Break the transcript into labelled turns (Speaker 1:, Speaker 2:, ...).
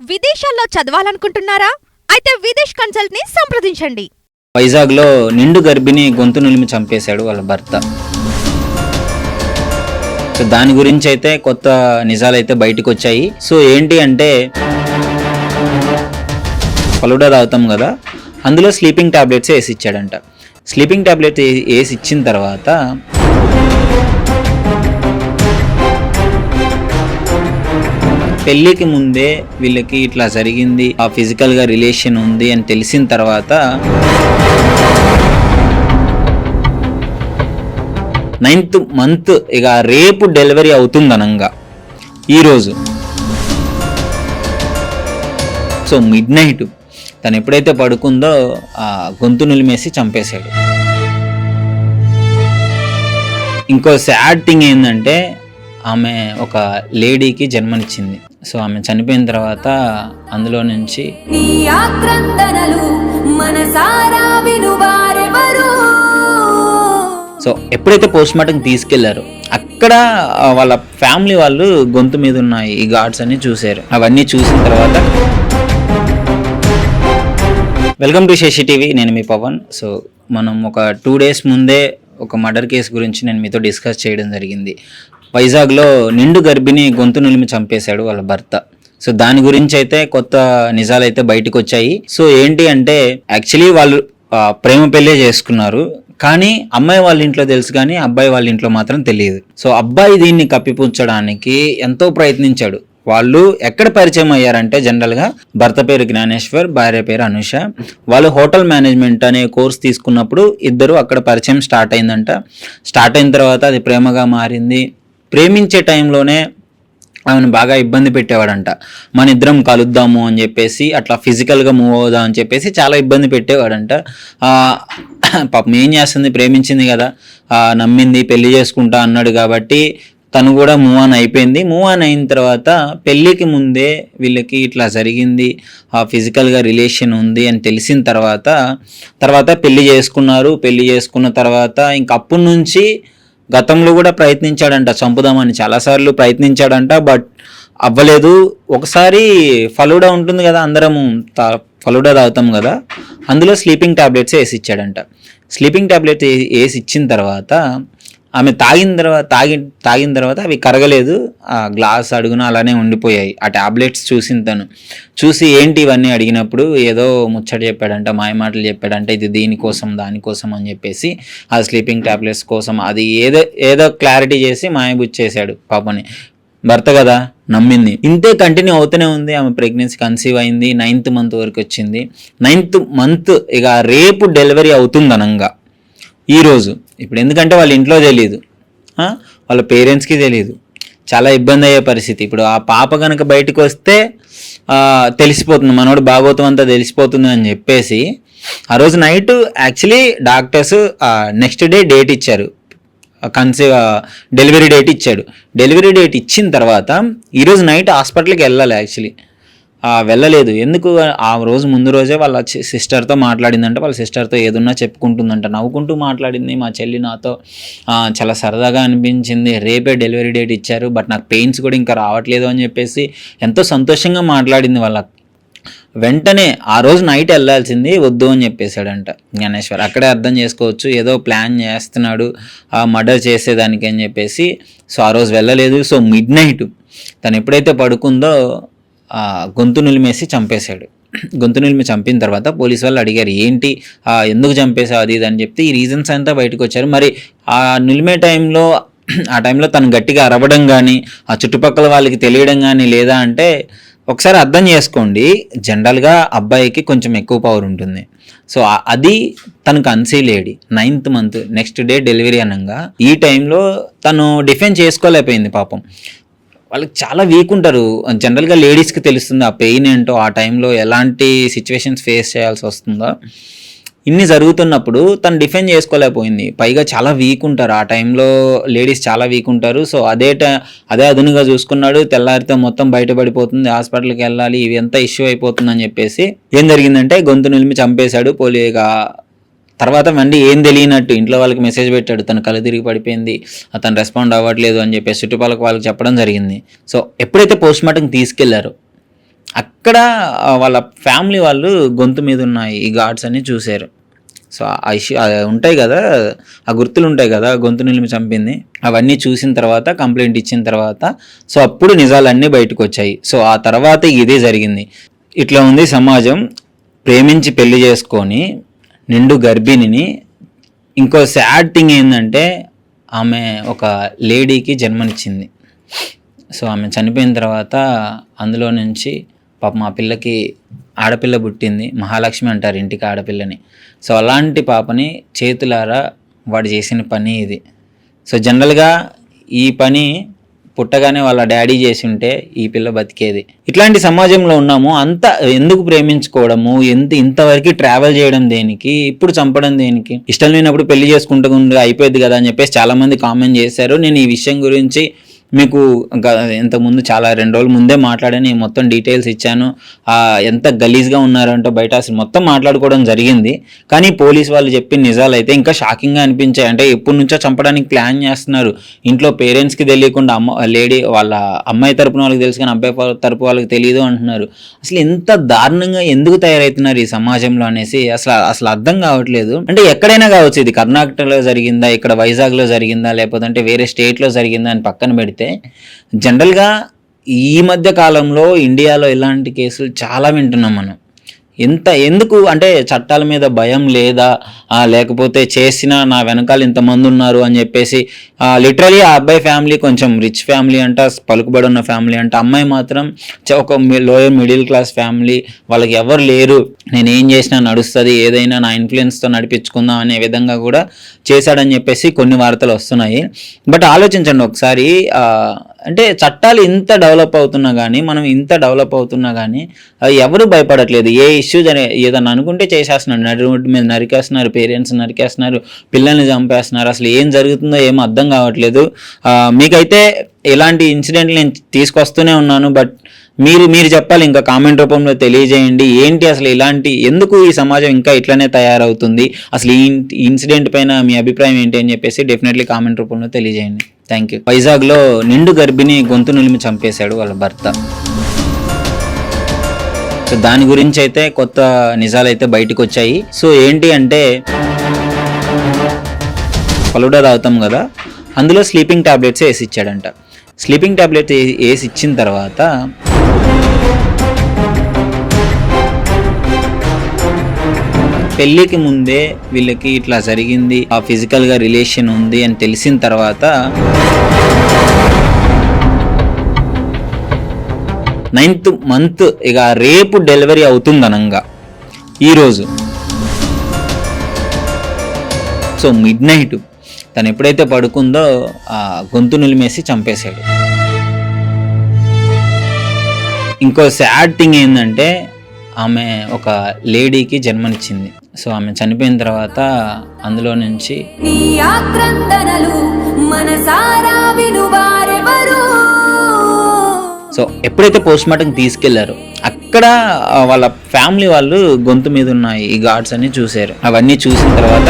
Speaker 1: విదేశాల్లో చదవాలనుకుంటున్నారా? అయితే విదేశ్ కన్సల్ట్ని సంప్రదించండి.
Speaker 2: వైజాగ్లో నిండు గర్భిణి గొంతు నిలిమి చంపేశాడు వాళ్ళ భర్త. సో దాని గురించి అయితే కొత్త నిజాలు అయితే బయటకు వచ్చాయి సో ఏంటి అంటే ఫలుడా తాగుతాం కదా అందులో స్లీపింగ్ టాబ్లెట్స్ వేసి ఇచ్చాడంట స్లీపింగ్ టాబ్లెట్స్ వేసి ఇచ్చిన తర్వాత పెళ్ళికి ముందే వీళ్ళకి ఇట్లా జరిగింది ఆ ఫిజికల్గా రిలేషన్ ఉంది అని తెలిసిన తర్వాత నైన్త్ మంత్ ఇక రేపు డెలివరీ అవుతుంది అనంగా ఈరోజు. సో మిడ్ నైట్ తను ఎప్పుడైతే పడుకుందో ఆ గొంతు నిలిమేసి చంపేశాడు. ఇంకో సాడ్ థింగ్ ఏంటంటే ఆమె ఒక లేడీకి జన్మనిచ్చింది. సో ఆమె చనిపోయిన తర్వాత అందులో నుంచి సో ఎప్పుడైతే పోస్ట్ మార్టం తీసుకెళ్ళారో అక్కడ వాళ్ళ ఫ్యామిలీ వాళ్ళు గొంతు మీద ఉన్న ఈ గాడ్స్ అన్ని చూశారు. అవన్నీ చూసిన తర్వాత వెల్కమ్ టు శశి టీవీ నేను మీ పవన్. సో మనం ఒక టూ డేస్ ముందే ఒక మర్డర్ కేసు గురించి నేను మీతో డిస్కస్ చేయడం జరిగింది. వైజాగ్లో నిండు గర్భిణి గొంతు నిలిమి చంపేశాడు వాళ్ళ భర్త. సో దాని గురించి అయితే కొత్త నిజాలు అయితే బయటకు వచ్చాయి సో ఏంటి అంటే యాక్చువల్లీ వాళ్ళు ప్రేమ పెళ్ళే చేసుకున్నారు. కానీ అమ్మాయి వాళ్ళ ఇంట్లో తెలుసు కానీ అబ్బాయి వాళ్ళ ఇంట్లో మాత్రం తెలియదు. సో అబ్బాయి దీన్ని కప్పిపుచ్చడానికి ఎంతో ప్రయత్నించాడు. వాళ్ళు ఎక్కడ పరిచయం అయ్యారంటే జనరల్గా భర్త పేరు జ్ఞానేశ్వర్ భార్య పేరు అనుష. వాళ్ళు హోటల్ మేనేజ్మెంట్ అనే కోర్స్ తీసుకున్నప్పుడు ఇద్దరు అక్కడ పరిచయం స్టార్ట్ అయిందంట. స్టార్ట్ అయిన తర్వాత అది ప్రేమగా మారింది. ప్రేమించే టైంలోనే ఆమెను బాగా ఇబ్బంది పెట్టేవాడంట. మన ఇద్దరం కలుద్దాము అని చెప్పేసి అట్లా ఫిజికల్గా మూవ్ అవుదాం అని చెప్పేసి చాలా ఇబ్బంది పెట్టేవాడంట. పాపం ఏం చేస్తుంది? ప్రేమించింది కదా. నమ్మింది పెళ్ళి చేసుకుంటా అన్నాడు కాబట్టి తను కూడా మూవ్ ఆన్ అయిపోయింది. మూవ్ ఆన్ అయిన తర్వాత పెళ్ళికి ముందే వీళ్ళకి ఇట్లా జరిగింది. ఆ ఫిజికల్గా రిలేషన్ ఉంది అని తెలిసిన తర్వాత తర్వాత పెళ్ళి చేసుకున్నారు. పెళ్ళి చేసుకున్న తర్వాత ఇంక అప్పటి నుంచి గతంలో కూడా ప్రయత్నించాడంట చంపుదామని. చాలాసార్లు ప్రయత్నించాడంట బట్ అవ్వలేదు. ఒకసారి ఫలూడా ఉంటుంది కదా అందరము తా ఫలూడా తాగుతాం కదా అందులో స్లీపింగ్ టాబ్లెట్స్ వేసి ఇచ్చాడంట. స్లీపింగ్ ట్యాబ్లెట్ వేసి ఇచ్చిన తర్వాత ఆమె తాగిన తర్వాత తాగి తాగిన తర్వాత అవి కరగలేదు. ఆ గ్లాస్ అడుగున అలానే ఉండిపోయాయి. ఆ టాబ్లెట్స్ చూసిన తను. చూసి ఏంటి ఇవన్నీ అడిగినప్పుడు ఏదో ముచ్చట చెప్పాడంట మాయమాటలు చెప్పాడంట ఇది దీనికోసం దానికోసం అని చెప్పేసి ఆ స్లీపింగ్ టాబ్లెట్స్ కోసం అది ఏదో ఏదో క్లారిటీ చేసి మాయబుచ్చేసాడు పాపని. భర్త కదా నమ్మింది. ఇంతే కంటిన్యూ అవుతూనే ఉంది. ఆమె ప్రెగ్నెన్సీ కన్సీవ్ అయింది. నైన్త్ మంత్ వరకు వచ్చింది. నైన్త్ మంత్ ఇక రేపు డెలివరీ అవుతుంది అనంగా ఈరోజు ఇప్పుడు ఎందుకంటే వాళ్ళ ఇంట్లో తెలియదు వాళ్ళ పేరెంట్స్కి తెలియదు చాలా ఇబ్బంది అయ్యే పరిస్థితి. ఇప్పుడు ఆ పాప కనుక బయటకు వస్తే తెలిసిపోతుంది. మనోడు భాగవతం అంతా తెలిసిపోతుంది అని చెప్పేసి ఆ రోజు night actually doctors next day date ఇచ్చారు. కన్సీవ్ డెలివరీ డేట్ ఇచ్చాడు. డెలివరీ డేట్ ఇచ్చిన తర్వాత ఈరోజు నైట్ హాస్పిటల్కి వెళ్ళాలి యాక్చువల్లీ వెళ్ళలేదు. ఎందుకు? ఆ రోజు ముందు రోజే వాళ్ళ సిస్టర్తో మాట్లాడిందంట. వాళ్ళ సిస్టర్తో ఏదున్నా చెప్పుకుంటుందంట. నవ్వుకుంటూ మాట్లాడింది. మా చెల్లి నాతో చాలా సరదాగా అనిపించింది. రేపే డెలివరీ డేట్ ఇచ్చారు. బట్ నాకు పెయిన్స్ కూడా ఇంకా రావట్లేదు అని చెప్పేసి ఎంతో సంతోషంగా మాట్లాడింది వాళ్ళ వెంటనే ఆ రోజు నైట్ వెళ్ళాల్సింది వద్దు అని చెప్పేశాడంట జ్ఞానేశ్వర్. అక్కడే అర్థం చేసుకోవచ్చు. ఏదో ప్లాన్ చేస్తున్నాడు. ఆ మర్డర్ చేసేదానికి అని చెప్పేసి. సో ఆ రోజు వెళ్ళలేదు. సో మిడ్ నైట్ తను ఎప్పుడైతే పడుకుందో గొంతు నిలిమేసి చంపేశాడు. గొంతు నిలిమి చంపిన తర్వాత పోలీస్ వాళ్ళు అడిగారు ఏంటి? ఎందుకు చంపేశావు అది ఇది? అని చెప్తే ఈ రీజన్స్ అంతా బయటకు వచ్చారు. మరి ఆ నిలిమే టైంలో ఆ టైంలో తను గట్టిగా అరవడం కానీ ఆ చుట్టుపక్కల వాళ్ళకి తెలియడం కానీ లేదా అంటే ఒకసారి అర్థం చేసుకోండి జనరల్గా అబ్బాయికి కొంచెం ఎక్కువ పవర్ ఉంటుంది. సో అది తనకు అన్సీలేడి lady ninth month next day delivery అనగా ఈ టైంలో తను డిఫెండ్ చేసుకోలేకపోయింది పాపం. వాళ్ళకి చాలా వీక్ ఉంటారు. జనరల్గా లేడీస్కి తెలుస్తుంది ఆ పెయిన్ ఏంటో ఆ టైంలో ఎలాంటి సిచ్యువేషన్స్ ఫేస్ చేయాల్సి వస్తుందో? ఇన్ని జరుగుతున్నప్పుడు తను డిఫెండ్ చేసుకోలేకపోయింది. పైగా చాలా వీక్ ఉంటారు. ఆ టైంలో లేడీస్ చాలా వీక్ ఉంటారు. సో అదే ట అదే అదునుగా చూసుకున్నాడు. తెల్లారితో మొత్తం బయటపడిపోతుంది. హాస్పిటల్కి వెళ్ళాలి. ఇవి ఎంత ఇష్యూ అయిపోతుందని చెప్పేసి ఏం జరిగిందంటే గొంతు నిలిమి చంపేశాడు. పోలీగా తర్వాత మళ్ళీ ఏం తెలియనట్టు ఇంట్లో వాళ్ళకి మెసేజ్ పెట్టాడు తన కళ్ళు తిరిగి పడిపోయింది అతను రెస్పాండ్ అవ్వట్లేదు అని చెప్పేసి చుట్టుపక్కల వాళ్ళకి చెప్పడం జరిగింది. సో ఎప్పుడైతే పోస్ట్ మార్టం తీసుకెళ్ళారో అక్కడ వాళ్ళ ఫ్యామిలీ వాళ్ళు గొంతు మీద ఉన్నాయి ఈ గాడ్స్ అన్ని చూశారు. సో ఆ ఇష్యూ ఆ ఉంటాయి కదా ఆ గుర్తులు ఉంటాయి కదా గొంతు నిలిమి చంపింది. అవన్నీ చూసిన తర్వాత కంప్లైంట్ ఇచ్చిన తర్వాత సో అప్పుడు నిజాలన్నీ బయటకు వచ్చాయి. సో ఆ తర్వాత ఇదే జరిగింది. ఇట్లా ఉంది సమాజం. ప్రేమించి పెళ్ళి చేసుకొని నిండు గర్భిణిని. ఇంకో సాడ్ థింగ్ ఏంటంటే ఆమె ఒక లేడీకి జన్మనిచ్చింది. సో ఆమె చనిపోయిన తర్వాత అందులో నుంచి పాప మా పిల్లకి ఆడపిల్ల పుట్టింది. మహాలక్ష్మి అంటారు ఇంటికి ఆడపిల్లని. సో అలాంటి పాపని చేతులారా వాడు చేసిన పని ఇది. సో జనరల్గా ఈ పని పుట్టగానే వాళ్ళ డాడీ చేసి ఉంటే ఈ పిల్ల బతికేది. ఇట్లాంటి సమాజంలో ఉన్నాము. అంత ఎందుకు ప్రేమించుకోవడము? ఎంత ఇంతవరకు ట్రావెల్ చేయడం దేనికి? ఇప్పుడు చంపడం దేనికి? ఇష్టం లేనప్పుడు పెళ్ళి చేసుకుంటూ అయిపోయింది కదా అని చెప్పేసి చాలా మంది కామెంట్ చేశారు. నేను ఈ విషయం గురించి మీకు ఇంతకుముందు చాలా రెండు రోజుల ముందే మాట్లాడాను మొత్తం డీటెయిల్స్ ఇచ్చాను. ఎంత గలీజ్గా ఉన్నారంటే బయట అసలు మొత్తం మాట్లాడుకోవడం జరిగింది. కానీ పోలీస్ వాళ్ళు చెప్పిన నిజాలు అయితే ఇంకా షాకింగ్గా అనిపించాయి. అంటే ఎప్పటి నుంచో చంపడానికి ప్లాన్ చేస్తున్నారు. ఇంట్లో పేరెంట్స్కి తెలియకుండా అమ్మ లేడీ వాళ్ళ అమ్మాయి తరపున వాళ్ళకి తెలుసు కానీ అబ్బాయి తరపు వాళ్ళకి తెలియదు అంటున్నారు. అసలు ఎంత దారుణంగా ఎందుకు తయారవుతున్నారు ఈ సమాజంలో అనేసి అసలు అసలు అర్థం కావట్లేదు. అంటే ఎక్కడైనా కావచ్చు ఇది కర్ణాటకలో జరిగిందా ఇక్కడ వైజాగ్లో జరిగిందా లేకపోతే అంటే వేరే స్టేట్లో జరిగిందా అని పక్కన పెడితే జనరల్గా ఈ మధ్య కాలంలో ఇండియాలో ఇలాంటి కేసులు చాలా వింటున్నాం మనం. ఎంత ఎందుకు? అంటే చట్టాల మీద భయం లేదా? లేకపోతే చేసిన నా వెనకాల ఇంతమంది ఉన్నారు అని చెప్పేసి లిటరలీ ఆ అబ్బాయి ఫ్యామిలీ కొంచెం రిచ్ ఫ్యామిలీ అంట పలుకుబడి ఉన్న ఫ్యామిలీ అంట. అమ్మాయి మాత్రం ఒక లోయర్ మిడిల్ క్లాస్ ఫ్యామిలీ వాళ్ళకి ఎవరు లేరు. నేను ఏం చేసినా నడుస్తుంది ఏదైనా నా ఇన్ఫ్లుయెన్స్తో నడిపించుకుందాం అనే విధంగా కూడా చేశాడని చెప్పేసి కొన్ని వార్తలు వస్తున్నాయి. బట్ ఆలోచించండి ఒకసారి అంటే చట్టాలు ఇంత డెవలప్ అవుతున్నా కానీ మనం ఇంత డెవలప్ అవుతున్నా కానీ అవి ఎవరు భయపడట్లేదు. ఏ ఇష్యూ జరి ఏదన్నా అనుకుంటే చేసేస్తున్నారు. నడి రోడ్డు మీద నరికేస్తున్నారు పేరెంట్స్ నరికేస్తున్నారు పిల్లల్ని చంపేస్తున్నారు. అసలు ఏం జరుగుతుందో ఏం అర్థం కావట్లేదు. మీకైతే ఎలాంటి ఇన్సిడెంట్లు నేను తీసుకొస్తూనే ఉన్నాను. బట్ మీరు మీరు చెప్పాలి ఇంకా కామెంట్ రూపంలో తెలియజేయండి. ఏంటి అసలు ఇలాంటి ఎందుకు ఈ సమాజం ఇంకా ఇట్లనే తయారవుతుంది? అసలు ఈ ఇన్సిడెంట్ పైన మీ అభిప్రాయం ఏంటి అని చెప్పేసి డెఫినెట్లీ కామెంట్ రూపంలో తెలియజేయండి. Thank you. వైజాగ్లో నిండు గర్భిణి గొంతు నులిమి చంపేశాడు వాళ్ళ భర్త. సో దాని గురించి అయితే కొత్త నిజాలు అయితే బయటకు వచ్చాయి సో ఏంటి అంటే ఫలుడా తాగుతాం కదా? అందులో స్లీపింగ్ టాబ్లెట్స్ వేసి ఇచ్చాడంట స్లీపింగ్ ట్యాబ్లెట్ వేసి ఇచ్చిన తర్వాత పెళ్ళికి ముందే వీళ్ళకి ఇట్లా జరిగింది ఆ ఫిజికల్గా రిలేషన్ ఉంది అని తెలిసిన తర్వాత నైన్త్ మంత్ ఇక రేపు డెలివరీ అవుతుంది అనంగా ఈరోజు సో మిడ్ నైట్. తను ఎప్పుడైతే పడుకుందో ఆ గొంతు నిలిమేసి చంపేశాడు. ఇంకో సాడ్ థింగ్ ఏంటంటే ఆమె ఒక లేడీకి జన్మనిచ్చింది. సో ఆమె చనిపోయిన తర్వాత అందులో నుంచి సో ఎప్పుడైతే పోస్ట్ మార్టం తీసుకెళ్ళారో అక్కడ వాళ్ళ ఫ్యామిలీ వాళ్ళు గొంతు మీద ఉన్నాయి ఈ గాడ్స్ అని చూశారు. అవన్నీ చూసిన తర్వాత